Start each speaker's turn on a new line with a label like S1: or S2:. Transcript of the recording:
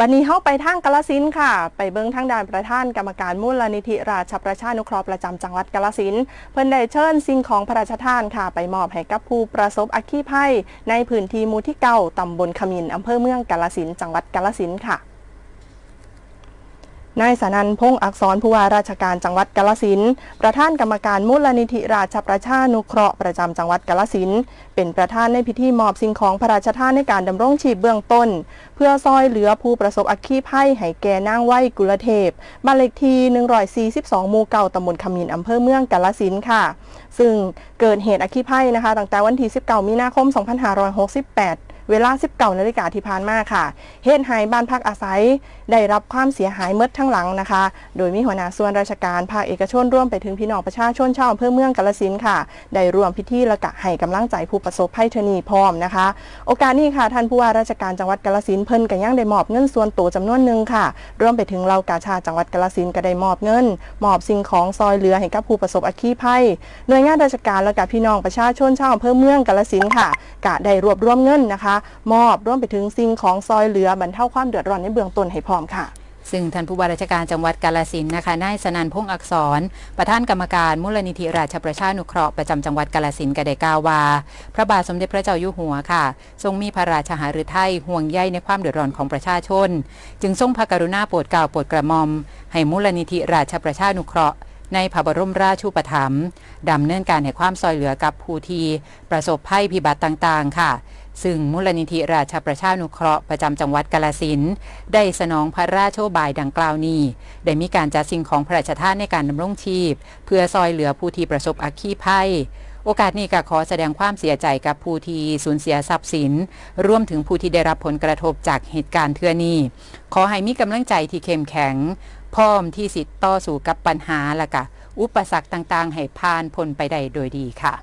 S1: บัดนี้เข้าไปทางกาลสินค่ะ ไปเบิ้งทางด้านประธานกรรมการมูลนิธิราชประชานุเคราะห์ประจำจังหวัดกาลสินเพิ่นได้เชิญสิ่งของพระราชทานค่ะ ไปมอบให้กับผู้ประสบอัคคีภัย ในพื้นที่หมู่ที่เก้าตำบลขมินอำเภอเมืองกาลสินจังหวัดกาลสินค่ะ นายสนันพงษ์อักษรผู้ว่าราชการจังหวัดกาลสิณ์ประธานกรรมการมูลนิธิราชประชานุเคราะห์ประจำจังหวัดกาลสิณ์เป็นประธานในพิธีมอบสิ่งของพระราชทานในการดำรงชีพเบื้องต้น เพื่อซอยเหลือผู้ประสบอัคคีภัยให้แก่นางไว้กุลเทพบ้านเลขที่142หมู่เก่าตำบลขมินอำเภอเมืองกาลสิณ์ค่ะ ซึ่งเกิดเหตุอัคคีภัยนะคะตั้งแต่วันที่ 19 มีนาคม 2568 เวลา 19นาฬิกาที่ผ่านมาค่ะ เหตุให้บ้านพักอาศัย ได้รับความเสียหายเมดทั้งหลังนะคะ โดยมีหัวหน้าส่วนราชการภาคเอกชนร่วมไปถึงพี่น้องประชาชนชาวอำเภอเมืองกาลสินค่ะ ได้ร่วมพิธีและกะให้กำลังใจผู้ประสบภัยเทนีพร้อมนะคะ โอกาสนี้ค่ะท่านผู้ว่าราชการจังหวัดกาลสินเพิ่นก็ยังได้มอบเงินส่วนตัวจำนวนหนึ่งค่ะรวมไปถึงเรากาชาจังหวัดกาลสินก็ได้มอบเงิน มอบสิ่งของซอยเหลือให้กับผู้ประสบอัคคีภัยหน่วยงานราชการและกับพี่น้องประชาชนชาวอำเภอเมืองกาลสินค่ะกะได้รวบรวมเงินนะคะมอบร่วมไปถึงสิ่งของซอยเหลือบรรเทาความเดือดร้อนในเบื้องต้นให้พร้อมค่ะ
S2: ซึ่งท่านผู้ว่าราชการจังหวัดกาลสินนะคะ นายสนันพงษ์อักษร ประธานกรรมการมูลนิธิราชประชานุเคราะห์ประจำจังหวัดกาลสินก็ได้กล่าวว่าพระบาทสมเด็จพระเจ้าอยู่หัวค่ะ ทรงมีพระราชหฤทัยห่วงใยในความเดือดร้อนของประชาชน จึงทรงพระกรุณาโปรดเกล้าโปรดกระหม่อม ให้มูลนิธิราชประชานุเคราะห์ในพระบรมราชูปถัมภ์ดำเนินการให้ความซอยเหลือกับผู้ที่ประสบภัยพิบัติต่างๆ ค่ะ ซึ่งมูลนิธิราชประชานุเคราะห์ประจำจังหวัดกาลสินได้สนองพระราชโชบายดังกล่าวนี้ ได้มีการจัดสิ่งของพระราชทานในการดำรงชีพ เพื่อซอยเหลือผู้ที่ประสบอัคคีภัย โอกาสนี้ก็ขอแสดงความเสียใจกับผู้ที่สูญเสียทรัพย์สินรวมถึงผู้ที่ได้รับผลกระทบจากเหตุการณ์เทื่อนี้ ขอให้มีกำลังใจที่เข้มแข็ง พร้อมที่สิทธิ์ต่อสู้กับปัญหาและกะอุปสรรคต่างๆ ให้ผ่านพ้นไปได้โดยดีค่ะ